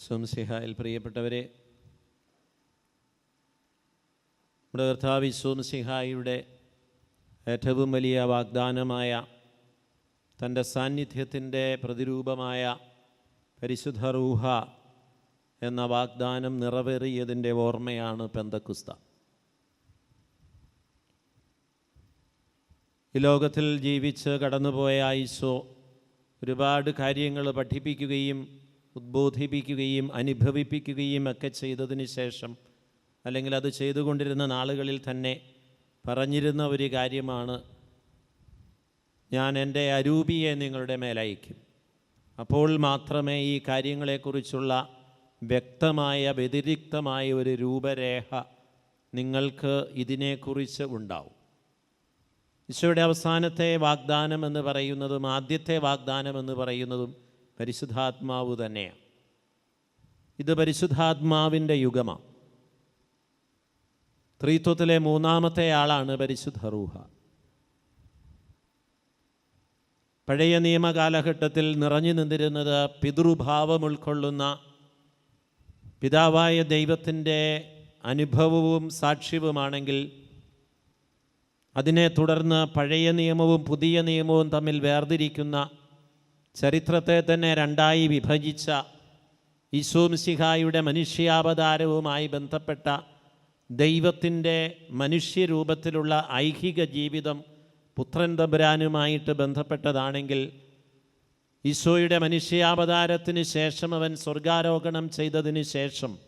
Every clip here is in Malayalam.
സംസിഹായിൽ പ്രിയപ്പെട്ടവരെ നമ്മുടെ കർത്താവ് സോംസിഹായുടെ ഏറ്റവും വലിയ വാഗ്ദാനമായ തന്റെ സാന്നിധ്യത്തിന്റെ പ്രതിരൂപമായ പരിശുദ്ധ റൂഹ എന്ന വാഗ്ദാനം നിറവേറിയതിന്റെ ഓർമ്മയാണ് പെന്തക്കുസ്ത. ഈ ലോകത്തിൽ ജീവിച്ച് കടന്നുപോയ ഐസോ ഒരുപാട് കാര്യങ്ങൾ പഠിപ്പിക്കുകയും ഉദ്ബോധിപ്പിക്കുകയും അനുഭവിപ്പിക്കുകയും ഒക്കെ ചെയ്തതിന് ശേഷം അല്ലെങ്കിൽ അത് ചെയ്തുകൊണ്ടിരുന്ന നാളുകളിൽ തന്നെ പറഞ്ഞിരുന്ന ഒരു കാര്യമാണ് ഞാൻ എന്റെ അരൂപിയെ നിങ്ങളുടെ മേലയക്കും. അപ്പോൾ മാത്രമേ ഈ കാര്യങ്ങളെക്കുറിച്ചുള്ള വ്യക്തമായ വ്യതിരിക്തമായ ഒരു രൂപരേഖ നിങ്ങൾക്ക് ഇതിനെക്കുറിച്ച് ഉണ്ടാവും. ഈശോയുടെ അവസാനത്തെ വാഗ്ദാനം എന്ന് പറയുന്നതും ആദ്യത്തെ വാഗ്ദാനം എന്ന് പറയുന്നതും പരിശുദ്ധാത്മാവ് തന്നെയാണ് ഇത് പരിശുദ്ധാത്മാവിന്റെ യുഗമാണ് ത്രീത്വത്തിലെ മൂന്നാമത്തെ ആളാണ് പരിശുദ്ധ റൂഹ. പഴയ നിയമകാലഘട്ടത്തിൽ നിറഞ്ഞു നിന്നിരുന്നത് പിതൃഭാവം ഉൾക്കൊള്ളുന്ന പിതാവായ ദൈവത്തിന്റെ അനുഭവവും സാക്ഷ്യവുമാണെങ്കിൽ അതിനെ തുടർന്ന് പഴയ നിയമവും പുതിയ നിയമവും തമ്മിൽ വേർതിരിക്കുന്ന ചരിത്രത്തെ തന്നെ രണ്ടായി വിഭജിച്ച ഈശോമിസിഹായുടെ മനുഷ്യാവതാരവുമായി ബന്ധപ്പെട്ട ദൈവത്തിന്റെ മനുഷ്യരൂപത്തിലുള്ള ഐഹിക ജീവിതം പുത്രൻ തമ്പുരാനുമായിട്ട് ബന്ധപ്പെട്ടതാണെങ്കിൽ ഈശോയുടെ മനുഷ്യാവതാരത്തിന് ശേഷം അവൻ സ്വർഗാരോഹണം ചെയ്തതിന് ശേഷം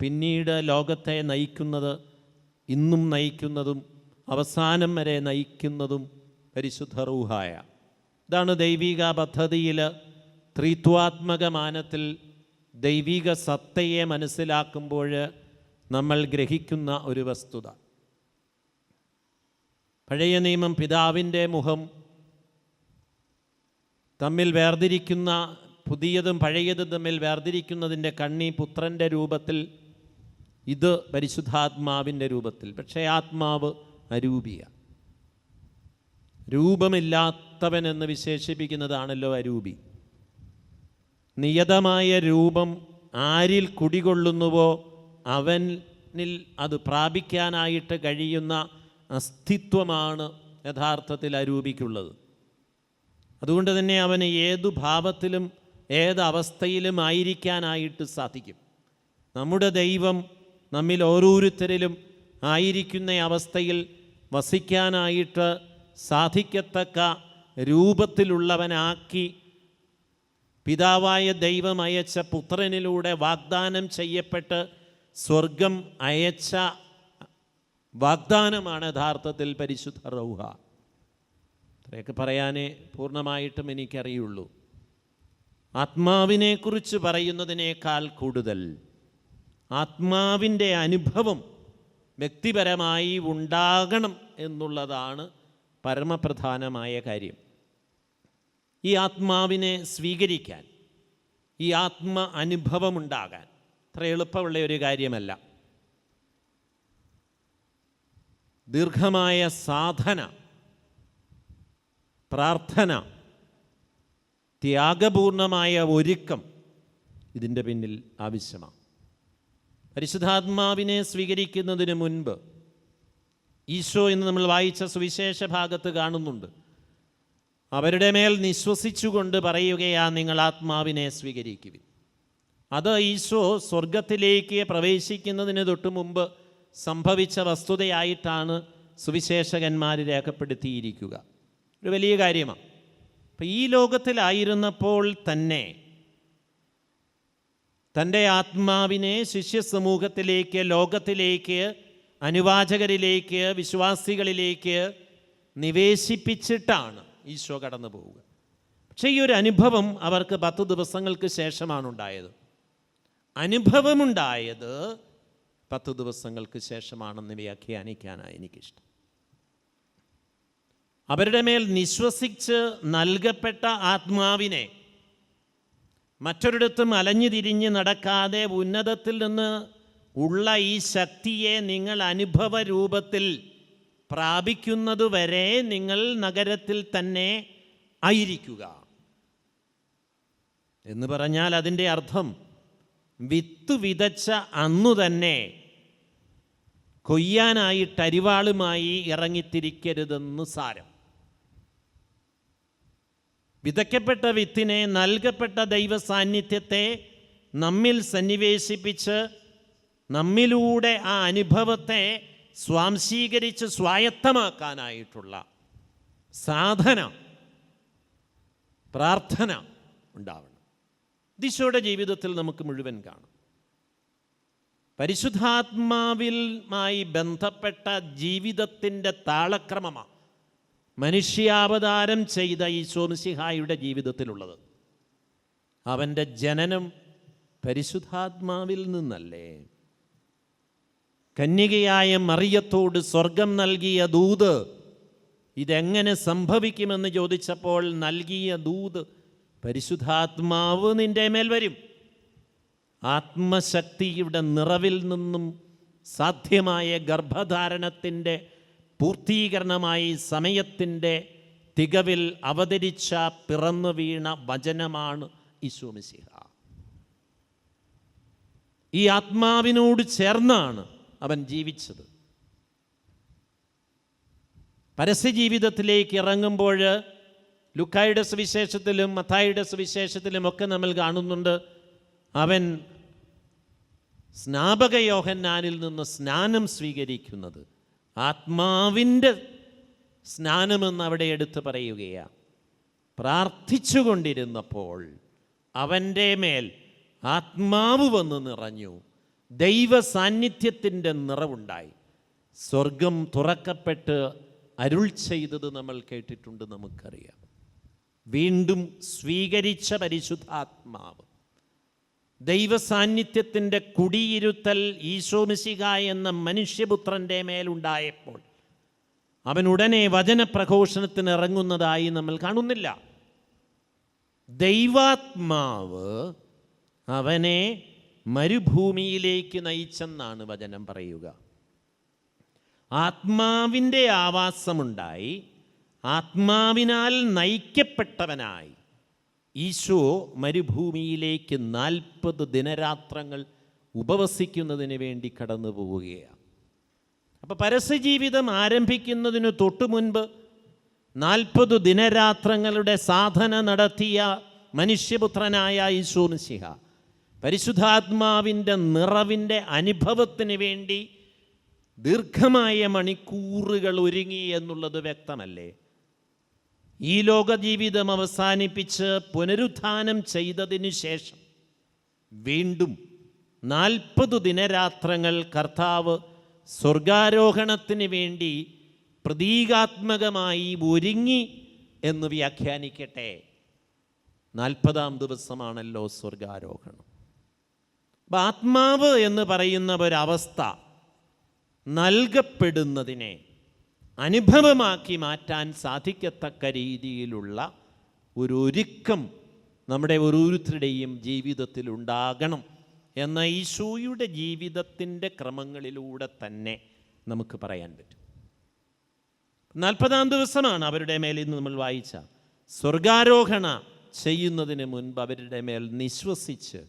പിന്നീട് ലോകത്തെ നയിക്കുന്നത് ഇന്നും നയിക്കുന്നതും അവസാനം വരെ നയിക്കുന്നതും പരിശുദ്ധ റൂഹായ. ഇതാണ് ദൈവിക പദ്ധതിയിൽ ത്രിത്വാത്മക മാനത്തിൽ ദൈവിക സത്തയെ മനസ്സിലാക്കുമ്പോൾ നമ്മൾ ഗ്രഹിക്കുന്ന ഒരു വസ്തുത. പഴയ നിയമം പിതാവിന്റെ മുഖം തമ്മിൽ വേർതിരിക്കുന്ന പുതിയതും പഴയതും തമ്മിൽ വേർതിരിക്കുന്നതിന്റെ കണ്ണി പുത്രന്റെ രൂപത്തിൽ ഇത് പരിശുദ്ധാത്മാവിന്റെ രൂപത്തിൽ. പക്ഷേ ആത്മാവ് അരൂപിയ രൂപമില്ലാത്തവൻ എന്ന് വിശേഷിപ്പിക്കുന്നതാണല്ലോ അരൂപി നിയതമായ രൂപം ആരിൽ കുടികൊള്ളുന്നുവോ അവനിൽ അത് പ്രാപിക്കാനായിട്ട് കഴിയുന്ന അസ്തിത്വമാണ് യഥാർത്ഥത്തിൽ അരൂപിക്കുള്ളത് അതുകൊണ്ട് തന്നെ അവന് ഏതു ഭാവത്തിലും ഏത് അവസ്ഥയിലും ആയിരിക്കാനായിട്ട് സാധിക്കും. നമ്മുടെ ദൈവം നമ്മിൽ ഓരോരുത്തരിലും ആയിരിക്കുന്ന അവസ്ഥയിൽ വസിക്കാനായിട്ട് സാധിക്കത്തക്ക രൂപത്തിലുള്ളവനാക്കി പിതാവായ ദൈവം അയച്ച പുത്രനിലൂടെ വാഗ്ദാനം ചെയ്യപ്പെട്ട് സ്വർഗം അയച്ച വാഗ്ദാനമാണ് യഥാർത്ഥത്തിൽ പരിശുദ്ധ റൗഹ. ഇത്രയൊക്കെ പറയാനേ പൂർണമായിട്ടും എനിക്കറിയുള്ളൂ. ആത്മാവിനെക്കുറിച്ച് പറയുന്നതിനേക്കാൾ കൂടുതൽ ആത്മാവിന്റെ അനുഭവം വ്യക്തിപരമായി ഉണ്ടാകണം എന്നുള്ളതാണ് പരമപ്രധാനമായ കാര്യം. ഈ ആത്മാവിനെ സ്വീകരിക്കാൻ ഈ ആത്മ അനുഭവമുണ്ടാകാൻ അത്ര എളുപ്പമുള്ള ഒരു കാര്യമല്ല. ദീർഘമായ സാധന പ്രാർത്ഥന ത്യാഗപൂർണമായ ഒരുക്കം ഇതിന്റെ പിന്നിൽ ആവശ്യമാണ്. പരിശുദ്ധാത്മാവിനെ സ്വീകരിക്കുന്നതിന് മുൻപ് ഈശോ എന്ന് നമ്മൾ വായിച്ച സുവിശേഷ ഭാഗത്ത് കാണുന്നുണ്ട്. അവരുടെ മേൽ നിശ്വസിച്ചുകൊണ്ട് പറയുകയാ നിങ്ങൾ ആത്മാവിനെ സ്വീകരിക്കുവിൻ. അത് ഈശോ സ്വർഗത്തിലേക്ക് പ്രവേശിക്കുന്നതിന് തൊട്ട് മുമ്പ് സംഭവിച്ച വസ്തുതയായിട്ടാണ് സുവിശേഷകന്മാർ രേഖപ്പെടുത്തിയിരിക്കുക. ഒരു വലിയ കാര്യമാണ്. അപ്പം ഈ ലോകത്തിലായിരുന്നപ്പോൾ തന്നെ തന്റെ ആത്മാവിനെ ശിഷ്യസമൂഹത്തിലേക്ക് ലോകത്തിലേക്ക് അനുവാചകരിലേക്ക് വിശ്വാസികളിലേക്ക് നിവേശിപ്പിച്ചിട്ടാണ് ഈശോ കടന്നു പോവുക. പക്ഷേ ഈ ഒരു അനുഭവം അവർക്ക് പത്ത് ദിവസങ്ങൾക്ക് ശേഷമാണ് ഉണ്ടായത്. അനുഭവമുണ്ടായത് പത്ത് ദിവസങ്ങൾക്ക് ശേഷമാണെന്ന് വ്യാഖ്യാനിക്കാനാണ് എനിക്കിഷ്ടം. അവരുടെ മേൽ നിശ്വസിച്ച് നൽകപ്പെട്ട ആത്മാവിനെ മറ്റൊരിടത്തും അലഞ്ഞു തിരിഞ്ഞ് നടക്കാതെ ഉന്നതത്തിൽ നിന്ന് ഉള്ള ഈ ശക്തിയെ നിങ്ങൾ അനുഭവ രൂപത്തിൽ പ്രാപിക്കുന്നതുവരെ നിങ്ങൾ നഗരത്തിൽ തന്നെ ആയിരിക്കുക. എന്ന് പറഞ്ഞാൽ അതിന്റെ അർത്ഥം വിത്ത് വിതച്ച അന്നു തന്നെ കൊയ്യാനായി ടരിവാളുമായി ഇറങ്ങിത്തിരിക്കരുതെന്ന് സാരം. വിതയ്ക്കപ്പെട്ട വിത്തിനെ നൽകപ്പെട്ട ദൈവസാന്നിധ്യത്തെ നമ്മിൽ സന്നിവേശിപ്പിച്ച് നമ്മിലൂടെ ആ അനുഭവത്തെ സ്വാംശീകരിച്ച് സ്വായത്തമാക്കാനായിട്ടുള്ള സാധന പ്രാർത്ഥന ഉണ്ടാവണം. ദിശയുടെ ജീവിതത്തിൽ നമുക്ക് മുഴുവൻ കാണാം. പരിശുദ്ധാത്മാവിലുമായി ബന്ധപ്പെട്ട ജീവിതത്തിന്റെ താളക്രമമാണ് മനുഷ്യാവതാരം ചെയ്ത ഈ സോംസിഹായുടെ ജീവിതത്തിലുള്ളത്. അവന്റെ ജനനം പരിശുദ്ധാത്മാവിൽ നിന്നല്ലേ? കന്യകയായ മറിയത്തോട് സ്വർഗം നൽകിയ ദൂത് ഇതെങ്ങനെ സംഭവിക്കുമെന്ന് ചോദിച്ചപ്പോൾ നൽകിയ ദൂത് പരിശുദ്ധാത്മാവ് നിന്റെ മേൽ വരും. ആത്മശക്തിയുടെ നിറവിൽ നിന്നും സാധ്യമായ ഗർഭധാരണത്തിന്റെ പൂർത്തീകരണമായി സമയത്തിന്റെ തികവിൽ അവതരിച്ച പിറന്നു വീണ വചനമാണ് ഈശോമിശിഹ ഈ ആത്മാവിനോട് ചേർന്നാണ് അവൻ ജീവിച്ചത്. പരസ്യജീവിതത്തിലേക്ക് ഇറങ്ങുമ്പോൾ ലുക്കായുടെ സുവിശേഷത്തിലും മത്തായിയുടെ സുവിശേഷത്തിലും ഒക്കെ നമ്മൾ കാണുന്നുണ്ട്. അവൻ സ്നാപക യോഹന്നാനിൽ നിന്ന് സ്നാനം സ്വീകരിക്കുന്നത്. ആത്മാവിന്റെ സ്നാനമെന്ന് അവിടെ എടുത്തു പറയുകയാണ് പ്രാർത്ഥിച്ചുകൊണ്ടിരുന്നപ്പോൾ അവന്റെ മേൽ ആത്മാവ് വന്ന് നിറഞ്ഞു. ദൈവ സാന്നിധ്യത്തിന്റെ നിറവുണ്ടായി. സ്വർഗം തുറക്കപ്പെട്ട് അരുൾ ചെയ്തത് നമ്മൾ കേട്ടിട്ടുണ്ട് നമുക്കറിയാം. വീണ്ടും സ്വീകരിച്ച പരിശുദ്ധാത്മാവ്. ദൈവ സാന്നിധ്യത്തിന്റെ കുടിയിരുത്തൽ ഈശോമിശിക എന്ന മനുഷ്യപുത്രന്റെ മേലുണ്ടായപ്പോൾ അവൻ ഉടനെ വചനപ്രഘോഷണത്തിന് ഇറങ്ങുന്നതായി നമ്മൾ കാണുന്നില്ല. ദൈവാത്മാവ് അവനെ മരുഭൂമിയിലേക്ക് നയിച്ചെന്നാണ് വചനം പറയുക. ആത്മാവിന്റെ ആവാസമുണ്ടായി ആത്മാവിനാൽ നയിക്കപ്പെട്ടവനായി. ഈശോ മരുഭൂമിയിലേക്ക് നാൽപ്പത് ദിനരാത്രങ്ങൾ ഉപവസിക്കുന്നതിന് വേണ്ടി കടന്നു പോവുകയാണ്. അപ്പോൾ പരസ്യജീവിതം ആരംഭിക്കുന്നതിന് തൊട്ടു മുൻപ് നാൽപ്പത് ദിനരാത്രങ്ങളുടെ സാധന നടത്തിയ മനുഷ്യപുത്രനായ ഈശോ മിശിഹ പരിശുദ്ധാത്മാവിന്റെ നിറവിന്റെ അനുഭവത്തിന് വേണ്ടി ദീർഘമായ മണിക്കൂറുകൾ ഒരുങ്ങി എന്നുള്ളത് വ്യക്തമല്ലേ? ഈ ലോകജീവിതം അവസാനിപ്പിച്ച് പുനരുത്ഥാനം ചെയ്തതിനു ശേഷം വീണ്ടും നാൽപ്പത് ദിനരാത്രങ്ങൾ കർത്താവ് സ്വർഗാരോഹണത്തിന് വേണ്ടി പ്രതീകാത്മകമായി ഒരുങ്ങി എന്ന് വ്യാഖ്യാനിക്കട്ടെ. നാൽപ്പതാം ദിവസമാണല്ലോ സ്വർഗാരോഹണം. അപ്പം ആത്മാവ് എന്ന് പറയുന്ന ഒരവസ്ഥ നൽകപ്പെടുന്നതിനെ അനുഭവമാക്കി മാറ്റാൻ സാധിക്കത്തക്ക രീതിയിലുള്ള ഒരു ഒരുക്കം നമ്മുടെ ഓരോരുത്തരുടെയും ജീവിതത്തിൽ ഉണ്ടാകണം എന്ന ഈശോയുടെ ജീവിതത്തിന്റെ ക്രമങ്ങളിലൂടെ തന്നെ നമുക്ക് പറയാൻ പറ്റും. നാൽപ്പതാം ദിവസമാണ് അവരുടെ മേലിൽ നിന്ന് നമ്മൾ വായിച്ച സ്വർഗാരോഹണ ചെയ്യുന്നതിന് മുൻപ് അവരുടെ മേൽ നിശ്വസിച്ച്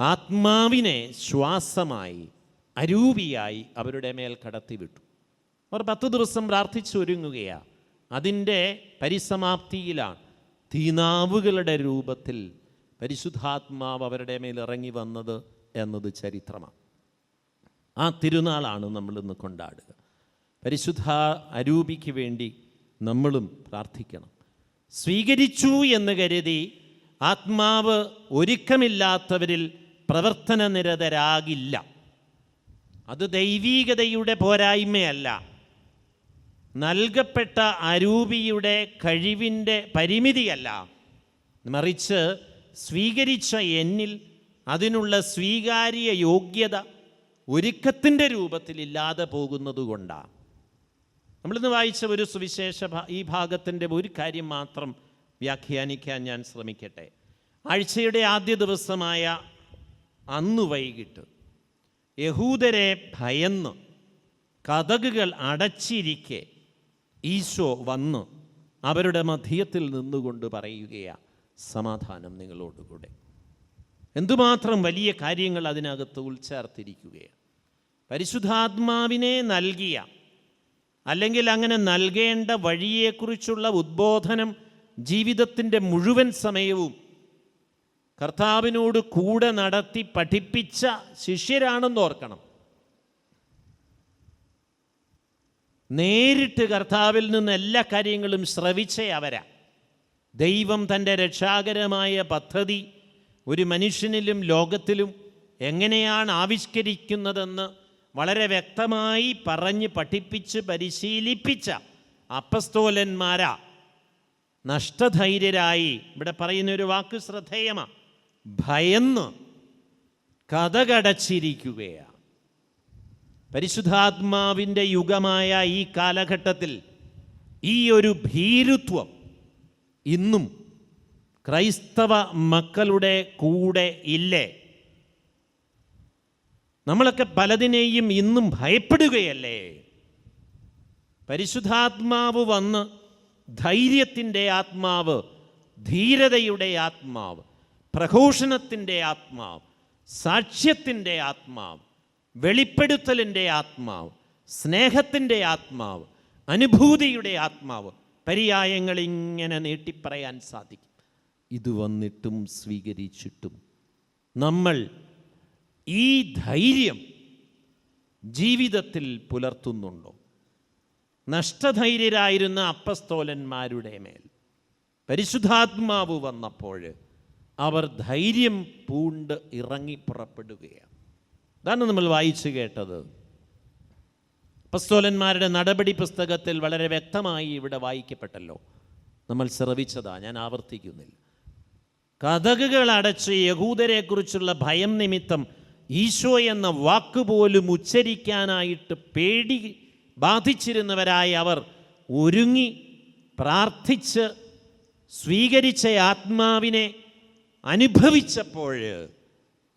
ആത്മാവിനെ ശ്വാസമായി അരൂപിയായി അവരുടെ മേൽ കടത്തിവിട്ടു. അവർ പത്ത് ദിവസം പ്രാർത്ഥിച്ചൊരുങ്ങുകയാണ് അതിന്റെ പരിസമാപ്തിയിലാണ് തീനാവുകളുടെ രൂപത്തിൽ പരിശുദ്ധാത്മാവ് അവരുടെ മേൽ ഇറങ്ങി വന്നത് എന്നത് ചരിത്രമാണ്. ആ തിരുനാളാണ് നമ്മൾ ഇന്ന് കൊണ്ടാടുക. പരിശുദ്ധ അരൂപിക്ക് വേണ്ടി നമ്മളും പ്രാർത്ഥിക്കണം. സ്വീകരിച്ചു എന്ന് കരുതി ആത്മാവ് ഒരുക്കമില്ലാത്തവരിൽ പ്രവർത്തന നിരതരാകില്ല അത് ദൈവീകതയുടെ പോരായ്മയല്ല. നൽകപ്പെട്ട അരൂപിയുടെ കഴിവിന്റെ പരിമിതിയല്ല. മറിച്ച് സ്വീകരിച്ച എന്നിൽ അതിനുള്ള സ്വീകാര്യ യോഗ്യത ഒരുക്കത്തിന്റെ രൂപത്തിലില്ലാതെ പോകുന്നതുകൊണ്ടാണ് നമ്മളിന്ന് വായിച്ച ഒരു സുവിശേഷ ഈ ഭാഗത്തിന്റെ ഒരു കാര്യം മാത്രം വ്യാഖ്യാനിക്കാൻ ഞാൻ ശ്രമിക്കട്ടെ. ആഴ്ചയുടെ ആദ്യ ദിവസമായ അന്ന് വൈകിട്ട്. യഹൂദരെ ഭയന്ന്. കഥകുകൾ അടച്ചിരിക്കെ ഈശോ വന്ന് അവരുടെ മധ്യത്തിൽ നിന്നുകൊണ്ട് പറയുകയാ സമാധാനം നിങ്ങളോടുകൂടെ എന്തുമാത്രം വലിയ കാര്യങ്ങൾ അതിനകത്ത് ഉൾച്ചേർത്തിരിക്കുകയാണ് പരിശുദ്ധാത്മാവിനെ നൽകിയ അല്ലെങ്കിൽ അങ്ങനെ നൽകേണ്ട വഴിയെക്കുറിച്ചുള്ള ഉദ്ബോധനം ജീവിതത്തിന്റെ മുഴുവൻ സമയവും കർത്താവിനോട് കൂടെ നടത്തി പഠിപ്പിച്ച ശിഷ്യരാണെന്ന് ഓർക്കണം. നേരിട്ട് കർത്താവിൽ നിന്ന് എല്ലാ കാര്യങ്ങളും ശ്രവിച്ച അവരാ. ദൈവം തന്റെ രക്ഷാകരമായ പദ്ധതി ഒരു മനുഷ്യനിലും ലോകത്തിലും എങ്ങനെയാണ് ആവിഷ്കരിക്കുന്നതെന്ന് വളരെ വ്യക്തമായി പറഞ്ഞ് പഠിപ്പിച്ച് പരിശീലിപ്പിച്ച അപ്പസ്തോലന്മാരാ. നഷ്ടധൈര്യരായി. ഇവിടെ പറയുന്ന ഒരു വാക്ക് ശ്രദ്ധേയമാണ് ഭയന്ന് കഥകടച്ചിരിക്കുകയാണ്. പരിശുദ്ധാത്മാവിന്റെ യുഗമായ ഈ കാലഘട്ടത്തിൽ ഈ ഒരു ഭീരുത്വം ഇന്നും ക്രൈസ്തവ മക്കളുടെ കൂടെ ഇല്ലേ? നമ്മളൊക്കെ പലതിനെയും ഇന്നും ഭയപ്പെടുകയല്ലേ? പരിശുദ്ധാത്മാവ് വന്ന് ധൈര്യത്തിന്റെ ആത്മാവ് ധീരതയുടെ ആത്മാവ് പ്രഘോഷണത്തിന്റെ ആത്മാവ് സാക്ഷ്യത്തിന്റെ ആത്മാവ് വെളിപ്പെടുത്തലിന്റെ ആത്മാവ് സ്നേഹത്തിന്റെ ആത്മാവ് അനുഭൂതിയുടെ ആത്മാവ് പര്യായങ്ങൾ ഇങ്ങനെ നീട്ടിപ്പറയാൻ സാധിക്കും. ഇത് വന്നിട്ടും സ്വീകരിച്ചിട്ടും നമ്മൾ ഈ ധൈര്യം ജീവിതത്തിൽ പുലർത്തുന്നുണ്ടോ? നഷ്ടധൈര്യരായിരുന്ന അപ്പസ്തോലന്മാരുടെ മേൽ പരിശുദ്ധാത്മാവ് വന്നപ്പോൾ അവർ ധൈര്യം പൂണ്ട് ഇറങ്ങി പുറപ്പെടുകയാണ്. അതാണ് നമ്മൾ വായിച്ചു കേട്ടത്. പസ്തോലന്മാരുടെ നടപടി പുസ്തകത്തിൽ വളരെ വ്യക്തമായി ഇവിടെ വായിക്കപ്പെട്ടല്ലോ. നമ്മൾ ശ്രവിച്ചതാ ഞാൻ ആവർത്തിക്കുന്നില്ല. കഥകുകൾ അടച്ച് യഹൂദരെക്കുറിച്ചുള്ള ഭയം നിമിത്തം ഈശോ എന്ന വാക്ക് പോലും ഉച്ചരിക്കാനായിട്ട് പേടി ബാധിച്ചിരുന്നവരായ അവർ ഒരുങ്ങി പ്രാർത്ഥിച്ച് സ്വീകരിച്ച ആത്മാവിനെ അനുഭവിച്ചപ്പോൾ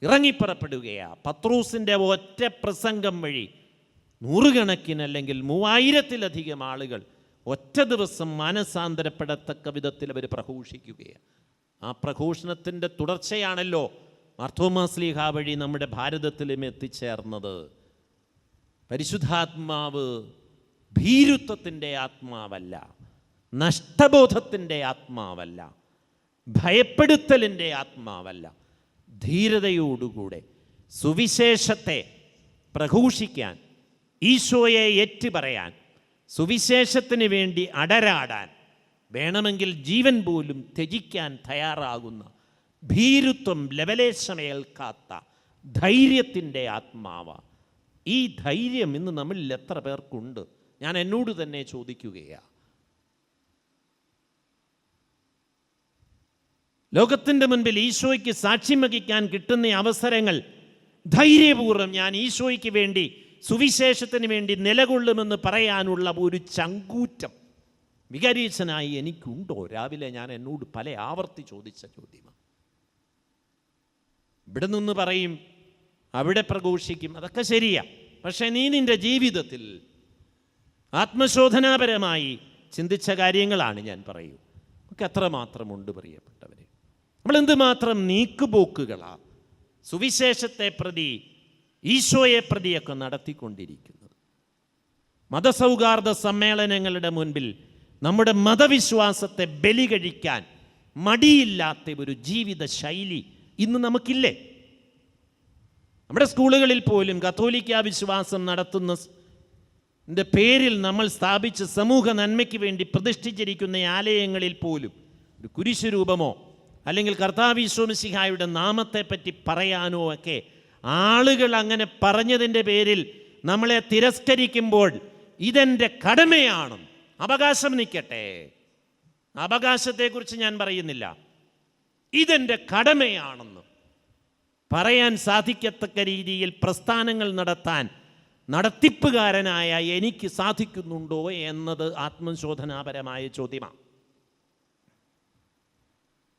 ഇറങ്ങിപ്പുറപ്പെടുകയാണ്. പത്രൂസിന്റെ ഒറ്റ പ്രസംഗം വഴി നൂറുകണക്കിന് അല്ലെങ്കിൽ മൂവായിരത്തിലധികം ആളുകൾ ഒറ്റ ദിവസം മാനസാന്തരപ്പെടത്തക്ക വിധത്തിൽ അവർ പ്രഘോഷിക്കുകയാണ്. ആ പ്രഘോഷണത്തിന്റെ തുടർച്ചയാണല്ലോ മാർത്തോമാസ്ലീഹ വഴി നമ്മുടെ ഭാരതത്തിലും എത്തിച്ചേർന്നത്. പരിശുദ്ധാത്മാവ് ഭീരുത്വത്തിന്റെ ആത്മാവല്ല നഷ്ടബോധത്തിന്റെ ആത്മാവല്ല ഭയപ്പെടുത്തലിന്റെ ആത്മാവല്ല. ധീരതയോടുകൂടെ സുവിശേഷത്തെ പ്രഘോഷിക്കാൻ ഈശോയെ ഏറ്റുപറയാൻ സുവിശേഷത്തിന് വേണ്ടി അടരാടാൻ വേണമെങ്കിൽ ജീവൻ പോലും ത്യജിക്കാൻ തയ്യാറാകുന്ന ഭീരുത്വം ലവലേശമേൽക്കാത്ത ധൈര്യത്തിന്റെ ആത്മാവ. ഈ ധൈര്യം ഇന്ന് നമ്മളിൽ എത്ര പേർക്കുണ്ട്? ഞാൻ എന്നോട് തന്നെ ചോദിക്കുകയാണ് ലോകത്തിന്റെ മുൻപിൽ ഈശോയ്ക്ക് സാക്ഷ്യം വഹിക്കാൻ കിട്ടുന്ന അവസരങ്ങൾ ധൈര്യപൂർവം ഞാൻ ഈശോയ്ക്ക് വേണ്ടി സുവിശേഷത്തിന് വേണ്ടി നിലകൊള്ളുമെന്ന് പറയാനുള്ള ഒരു ചങ്കൂറ്റം വികാരീച്ചനായി എനിക്കുണ്ടോ? രാവിലെ ഞാൻ എന്നോട് പല ആവർത്തി ചോദിച്ച ചോദ്യമാണ്. ഇവിടെ നിന്ന് പറയും അവിടെ പ്രഘോഷിക്കും അതൊക്കെ ശരിയാ. പക്ഷേ നീ നിന്റെ ജീവിതത്തിൽ ആത്മശോധനാപരമായി ചിന്തിച്ച കാര്യങ്ങളാണ് ഞാൻ പറയൂ നമുക്ക് എത്രമാത്രമുണ്ട് പ്രിയപ്പെട്ടവരെ. നമ്മൾ എന്തുമാത്രം നീക്കുപോക്കുകളാണ് സുവിശേഷത്തെ പ്രതി ഈശോയെ പ്രതിയൊക്കെ നടത്തിക്കൊണ്ടിരിക്കുന്നത്. മതസൗഹാർദ്ദ സമ്മേളനങ്ങളുടെ മുൻപിൽ നമ്മുടെ മതവിശ്വാസത്തെ ബലി കഴിക്കാൻ മടിയില്ലാത്ത ഒരു ജീവിത ശൈലി ഇന്ന് നമുക്കില്ലേ? നമ്മുടെ സ്കൂളുകളിൽ പോലും കത്തോലിക്ക വിശ്വാസം നടത്തുന്ന പേരിൽ നമ്മൾ സ്ഥാപിച്ച സമൂഹ നന്മയ്ക്ക് വേണ്ടി പ്രതിഷ്ഠിച്ചിരിക്കുന്ന ആലയങ്ങളിൽ പോലും ഒരു കുരിശു രൂപമോ അല്ലെങ്കിൽ കർത്താവിശ്വമിസിഹായുടെ നാമത്തെ നാമത്തെപ്പറ്റി പറയാനോ ഒക്കെ ആളുകൾ അങ്ങനെ പറഞ്ഞതിന്റെ പേരിൽ നമ്മളെ തിരസ്കരിക്കുമ്പോൾ ഇതെന്റെ കടമയാണ് അവകാശം നിൽക്കട്ടെ അവകാശത്തെക്കുറിച്ച് ഞാൻ പറയുന്നില്ല. ഇതെന്റെ കടമയാണെന്ന് പറയാൻ സാധിക്കത്തക്ക രീതിയിൽ പ്രസ്ഥാനങ്ങൾ നടത്താൻ നടത്തിപ്പുകാരനായ എനിക്ക് സാധിക്കുന്നുണ്ടോ എന്നത് ആത്മശോധനാപരമായ ചോദ്യമാണ്.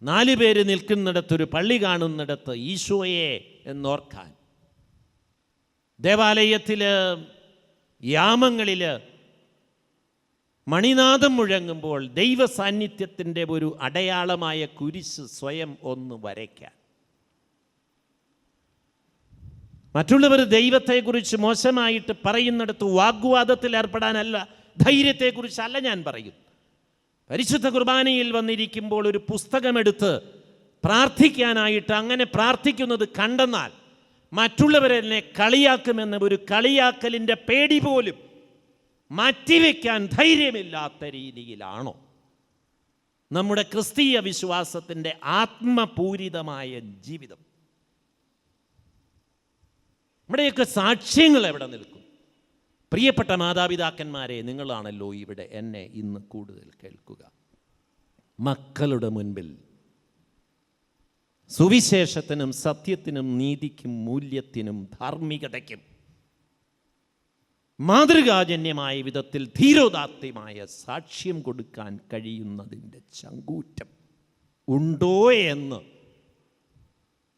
നാല് പേര് നിൽക്കുന്നിടത്ത് ഒരു പള്ളി കാണുന്നിടത്ത് ഈശോയെ എന്നോർക്കാൻ. ദേവാലയത്തിൽ യാമങ്ങളിൽ മണിനാഥം മുഴങ്ങുമ്പോൾ ദൈവ സാന്നിധ്യത്തിന്റെ ഒരു അടയാളമായ കുരിശ് സ്വയം ഒന്ന് വരയ്ക്കാൻ. മറ്റുള്ളവർ ദൈവത്തെക്കുറിച്ച് മോശമായിട്ട് പറയുന്നിടത്ത് വാഗ്വാദത്തിൽ ഏർപ്പെടാനല്ല ധൈര്യത്തെക്കുറിച്ചല്ല ഞാൻ പറയും പരിശുദ്ധ കുർബാനയിൽ വന്നിരിക്കുമ്പോൾ ഒരു പുസ്തകമെടുത്ത് പ്രാർത്ഥിക്കാനായിട്ട് അങ്ങനെ പ്രാർത്ഥിക്കുന്നത് കണ്ടെന്നാൽ മറ്റുള്ളവരെന്നെ കളിയാക്കുമെന്ന ഒരു കളിയാക്കലിന്റെ പേടി പോലും മാറ്റിവെക്കാൻ ധൈര്യമില്ലാത്ത രീതിയിലാണോ? നമ്മുടെ ക്രിസ്തീയ വിശ്വാസത്തിന്റെ ആത്മപൂരിതമായ ജീവിതം. ഇവിടെയൊക്കെ സാക്ഷ്യങ്ങൾ എവിടെ നിൽക്കും? പ്രിയപ്പെട്ട മാതാപിതാക്കന്മാരെ നിങ്ങളാണല്ലോ ഇവിടെ എന്നെ ഇന്ന് കൂടുതൽ കേൾക്കുക. മക്കളുടെ മുൻപിൽ സുവിശേഷത്തിനും സത്യത്തിനും നീതിക്കും മൂല്യത്തിനും ധാർമ്മികതയ്ക്കും മാതൃകാജന്യമായ വിധത്തിൽ ധീരോദാത്യമായ സാക്ഷ്യം കൊടുക്കാൻ കഴിയുന്നതിന്റെ ചങ്കൂറ്റം ഉണ്ടോ എന്ന്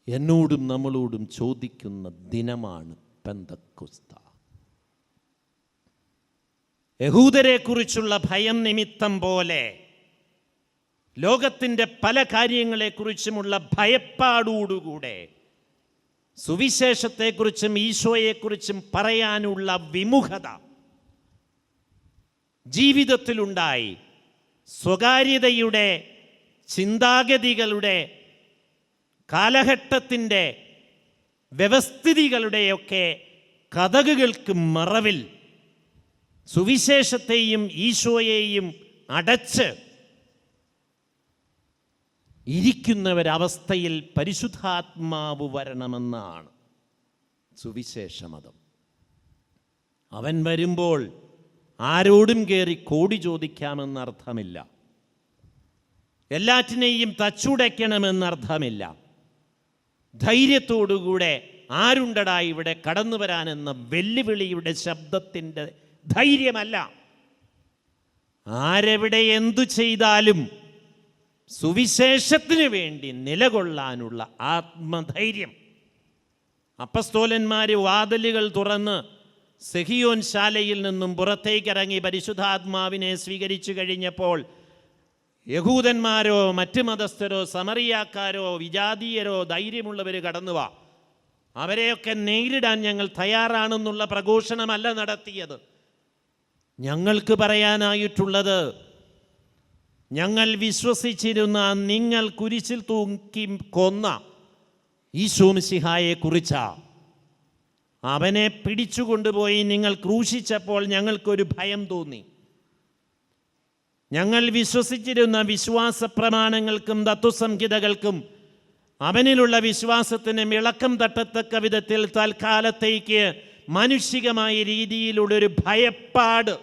എന്നോടും നമ്മളോടും ചോദിക്കുന്ന ദിനമാണ് പെന്തക്കുസ്ത. യഹൂദരെക്കുറിച്ചുള്ള ഭയം നിമിത്തം പോലെ ലോകത്തിന്റെ പല കാര്യങ്ങളെക്കുറിച്ചുമുള്ള ഭയപ്പാടോടുകൂടെ സുവിശേഷത്തെക്കുറിച്ചും ഈശോയെക്കുറിച്ചും പറയാനുള്ള വിമുഖത ജീവിതത്തിലുണ്ടായി. സ്വകാര്യതയുടെ ചിന്താഗതികളുടെ കാലഘട്ടത്തിന്റെ വ്യവസ്ഥിതികളുടെയൊക്കെ കഥകൾക്ക് മറവിൽ സുവിശേഷത്തെയും ഈശോയെയും അടച്ച് ഇരിക്കുന്നവരവസ്ഥയിൽ പരിശുദ്ധാത്മാവ് വരണമെന്നാണ് സുവിശേഷമതം. അവൻ വരുമ്പോൾ ആരോടും കയറി കോടി ചോദിക്കാമെന്നർത്ഥമില്ല. എല്ലാറ്റിനെയും തച്ചുടയ്ക്കണമെന്നർത്ഥമില്ല. ധൈര്യത്തോടുകൂടെ ആരുണ്ടടാ ഇവിടെ കടന്നു വരാനെന്ന വെല്ലുവിളിയുടെ ശബ്ദത്തിന്റെ ധൈര്യമല്ല. ആരെവിടെ എന്തു ചെയ്താലും സുവിശേഷത്തിന് വേണ്ടി നിലകൊള്ളാനുള്ള ആത്മധൈര്യം. അപ്പസ്തോലന്മാർ വാതിലുകൾ തുറന്ന് സെഹിയോൻ ശാലയിൽ നിന്നും പുറത്തേക്കിറങ്ങി പരിശുദ്ധാത്മാവിനെ സ്വീകരിച്ചു കഴിഞ്ഞപ്പോൾ യഹൂദന്മാരോ മറ്റ് മതസ്ഥരോ സമറിയാക്കാരോ വിജാതീയരോ ധൈര്യമുള്ളവർ കടന്നു വാ. അവരെയൊക്കെ നേരിടാൻ ഞങ്ങൾ തയ്യാറാണെന്നുള്ള പ്രഘോഷണമല്ല നടത്തിയത്. ഞങ്ങൾക്ക് പറയാനായിട്ടുള്ളത് ഞങ്ങൾ വിശ്വസിച്ചിരുന്ന നിങ്ങൾ കുരിശിൽ തൂക്കി കൊന്ന ഈശോമിസിഹായെ കുറിച്ചാ. അവനെ പിടിച്ചുകൊണ്ടുപോയി നിങ്ങൾ ക്രൂശിച്ചപ്പോൾ ഞങ്ങൾക്കൊരു ഭയം തോന്നി. ഞങ്ങൾ വിശ്വസിച്ചിരുന്ന വിശ്വാസ പ്രമാണങ്ങൾക്കും തത്വസംഹിതകൾക്കും അവനിലുള്ള വിശ്വാസത്തിന് ഇളക്കം തട്ടത്തക്ക വിധത്തിൽ തൽക്കാലത്തേക്ക് മാനുഷികമായ രീതിയിലുള്ളൊരു ഭയപ്പാട്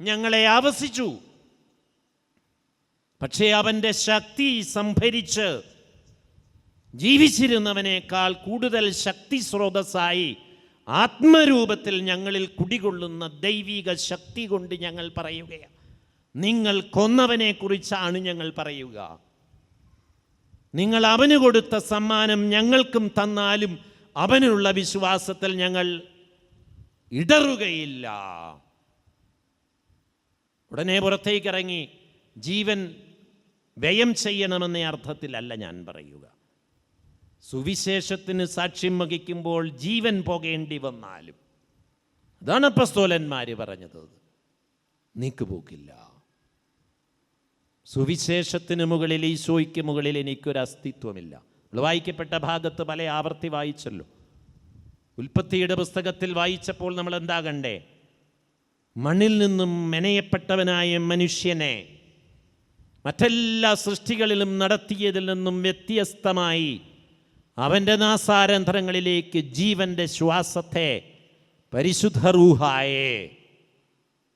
ഞങ്ങളെ ആവസിച്ചു. പക്ഷേ അവന്റെ ശക്തി സംഭരിച്ച് ജീവിച്ചിരുന്നവനേക്കാൾ കൂടുതൽ ശക്തി സ്രോതസ്സായി ആത്മരൂപത്തിൽ ഞങ്ങളിൽ കുടികൊള്ളുന്ന ദൈവിക ശക്തി കൊണ്ട് ഞങ്ങൾ പറയുകയാണ്. നിങ്ങൾ കൊന്നവനെക്കുറിച്ചാണ് ഞങ്ങൾ പറയുക. നിങ്ങൾ അവന് കൊടുത്ത സമ്മാനം ഞങ്ങൾക്കും തന്നാലും അവനുള്ള വിശ്വാസത്തിൽ ഞങ്ങൾ ഇടറുകയില്ല. ഉടനെ പുറത്തേക്ക് ഇറങ്ങി ജീവൻ വ്യയം ചെയ്യണമെന്ന അർത്ഥത്തിലല്ല ഞാൻ പറയുക. സുവിശേഷത്തിന് സാക്ഷ്യം വഹിക്കുമ്പോൾ ജീവൻ പോകേണ്ടി വന്നാലും അതാണ് അപ്പസ്തോലന്മാർ പറഞ്ഞത്. നീക്കുപോക്കില്ല. സുവിശേഷത്തിന് മുകളിൽ ഈശോയ്ക്ക് മുകളിൽ എനിക്കൊരു അസ്തിത്വമില്ല വായിക്കപ്പെട്ട ഭാഗത്ത് പല ആവർത്തി വായിച്ചല്ലോ. ഉൽപ്പത്തിയുടെ പുസ്തകത്തിൽ വായിച്ചപ്പോൾ നമ്മൾ എന്താകണ്ടേ? മണ്ണിൽ നിന്നും മെനയപ്പെട്ടവനായ മനുഷ്യനെ മറ്റെല്ലാ സൃഷ്ടികളിലും നടത്തിയതിൽ നിന്നും വ്യത്യസ്തമായി അവന്റെ നാസാരന്ധ്രങ്ങളിലേക്ക് ജീവന്റെ ശ്വാസത്തെ പരിശുദ്ധ റൂഹായെ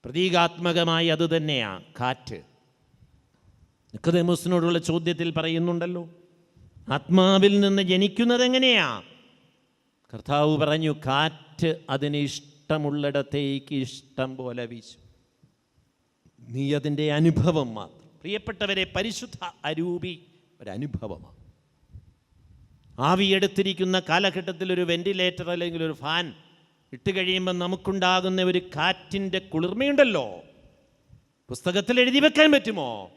പ്രതീകാത്മകമായി അതുതന്നെയാ കാറ്റ്. നിക്കതേമോസിനോടുള്ള ചോദ്യത്തിൽ പറയുന്നുണ്ടല്ലോ ആത്മാവിൽ നിന്ന് ജനിക്കുന്നത് എങ്ങനെയാ കർത്താവ് പറഞ്ഞു കാറ്റ് അതിന് ഇഷ്ടമുള്ളിടത്തേക്ക് ഇഷ്ടം പോലെ വീശും. നീ അതിന്റെ അനുഭവം മാത്രം. പ്രിയപ്പെട്ടവരെ പരിശുദ്ധ അരൂപി ഒരനുഭവമാണ്. ആവിയെടുത്തിരിക്കുന്ന കാലഘട്ടത്തിൽ ഒരു വെന്റിലേറ്റർ അല്ലെങ്കിൽ ഒരു ഫാൻ ഇട്ട് കഴിയുമ്പോൾ നമുക്കുണ്ടാകുന്ന ഒരു കാറ്റിന്റെ കുളിർമയുണ്ടല്ലോ. പുസ്തകത്തിൽ എഴുതി വെക്കാൻ പറ്റുമോ?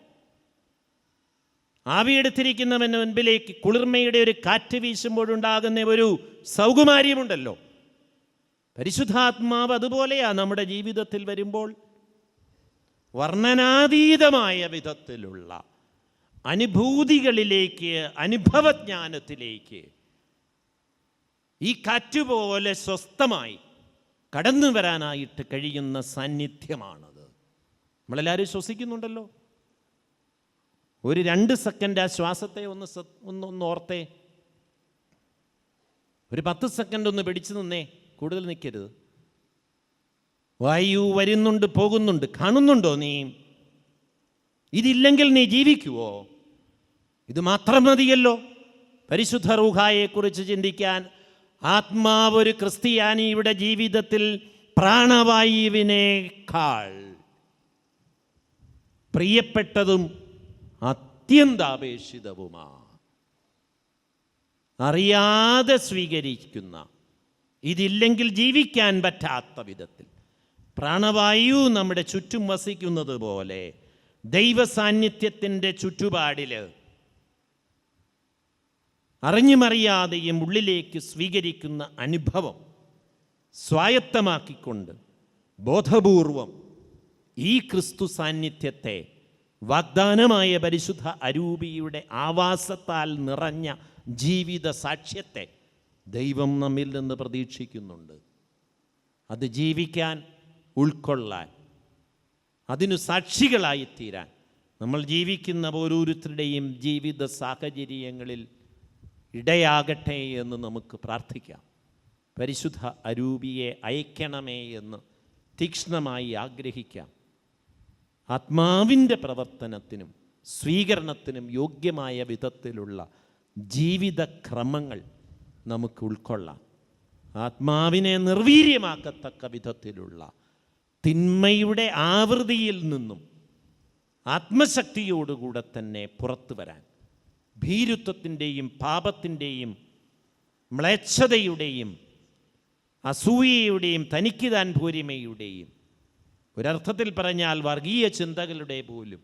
ആവിയെടുത്തിരിക്കുന്നവന് മുൻപിലേക്ക് കുളിർമയുടെ ഒരു കാറ്റ് വീശുമ്പോഴുണ്ടാകുന്ന ഒരു സൗകുമാര്യമുണ്ടല്ലോ. പരിശുദ്ധാത്മാവ് അതുപോലെയാ നമ്മുടെ ജീവിതത്തിൽ വരുമ്പോൾ. വർണനാതീതമായ വിധത്തിലുള്ള അനുഭൂതികളിലേക്ക് അനുഭവജ്ഞാനത്തിലേക്ക് ഈ കാറ്റുപോലെ സ്വസ്ഥമായി കടന്നു വരാനായിട്ട് കഴിയുന്ന സാന്നിധ്യമാണത്. നമ്മളെല്ലാവരും ശ്വസിക്കുന്നുണ്ടല്ലോ. ഒരു രണ്ട് സെക്കൻഡ് ആ ശ്വാസത്തെ ഒന്ന് ഒന്ന് ഒന്ന് ഓർത്തേ. ഒരു പത്ത് സെക്കൻഡ് ഒന്ന് പിടിച്ചു നിന്നേ. കൂടുതൽ നിൽക്കരുത് വായു വരുന്നുണ്ട് പോകുന്നുണ്ട് കാണുന്നുണ്ടോ നീ? ഇതില്ലെങ്കിൽ നീ ജീവിക്കുവോ? ഇത് മാത്രം മതിയല്ലോ. പരിശുദ്ധ റൂഹായെക്കുറിച്ച് ചിന്തിക്കാൻ ആത്മാവ് ഒരു ക്രിസ്ത്യാനിയുടെ ജീവിതത്തിൽ പ്രാണവായുവിനേക്കാൾ പ്രിയപ്പെട്ടതും അത്യന്താപേക്ഷിതവുമാ. അറിയാതെ സ്വീകരിക്കുന്ന ഇതില്ലെങ്കിൽ ജീവിക്കാൻ പറ്റാത്ത വിധത്തിൽ. പ്രാണവായു നമ്മുടെ ചുറ്റും വസിക്കുന്നത് പോലെ ദൈവ സാന്നിധ്യത്തിന്റെ ചുറ്റുപാടിൽ അറിഞ്ഞുമറിയാതെയും ഉള്ളിലേക്ക് സ്വീകരിക്കുന്ന അനുഭവം സ്വായത്തമാക്കിക്കൊണ്ട് ബോധപൂർവം ഈ ക്രിസ്തു സാന്നിധ്യത്തെ വാഗ്ദാനമായ പരിശുദ്ധ അരൂപിയുടെ ആവാസത്താൽ നിറഞ്ഞ ജീവിത സാക്ഷ്യത്തെ ദൈവം നമ്മിൽ നിന്ന് പ്രതീക്ഷിക്കുന്നുണ്ട്. അത് ജീവിക്കാൻ ഉൾക്കൊള്ളാൻ അതിനു സാക്ഷികളായി തീരാൻ നമ്മൾ ജീവിക്കുന്ന ഓരോരുത്തരുടെയും ജീവിത സാഹചര്യങ്ങളിൽ ഇടയാകട്ടെ എന്ന് നമുക്ക് പ്രാർത്ഥിക്കാം. പരിശുദ്ധ അരൂപിയെ അയക്കണമേ എന്ന് തീക്ഷ്ണമായി ആഗ്രഹിക്കാം. ആത്മാവിന്റെ പ്രവർത്തനത്തിനും സ്വീകരണത്തിനും യോഗ്യമായ വിധത്തിലുള്ള ജീവിതക്രമങ്ങൾ നമുക്ക് ഉൾക്കൊള്ളാം. ആത്മാവിനെ നിർവീര്യമാക്കത്തക്ക വിധത്തിലുള്ള തിന്മയുടെ ആവൃതിയിൽ നിന്നും ആത്മശക്തിയോടുകൂടെ തന്നെ പുറത്തു വരാൻ ഭീരുത്വത്തിന്റെയും പാപത്തിന്റെയും മ്ലേച്ഛതയുടെയും അസൂയയുടെയും തനിക്ക് താൻ ഭൂരിമയുടെയും ഒരർത്ഥത്തിൽ പറഞ്ഞാൽ വർഗീയ ചിന്തകളുടെ പോലും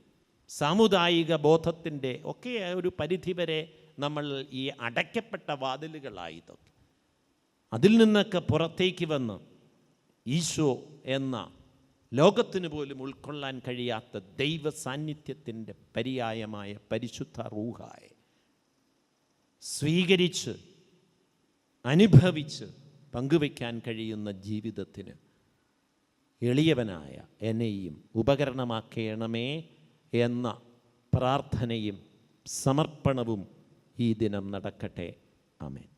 സാമുദായിക ബോധത്തിന്റെ ഒക്കെ ഒരു പരിധിവരെ നമ്മൾ ഈ അടയ്ക്കപ്പെട്ട വാതിലുകളായി ഇതൊക്കെ. അതിൽ നിന്നൊക്കെ പുറത്തേക്ക് വന്ന് ഈശോ എന്ന ലോകത്തിന് പോലും ഉൾക്കൊള്ളാൻ കഴിയാത്ത ദൈവ സാന്നിധ്യത്തിന്റെ പര്യായമായ പരിശുദ്ധ റൂഹായെ സ്വീകരിച്ച് അനുഭവിച്ച് പങ്കുവയ്ക്കാൻ കഴിയുന്ന ജീവിതത്തിന് എളിയവനായ എന്നെയും ഉപകരണമാക്കേണമേ എന്ന പ്രാർത്ഥനയും സമർപ്പണവും ഈ ദിനം നടക്കട്ടെ. ആമേൻ.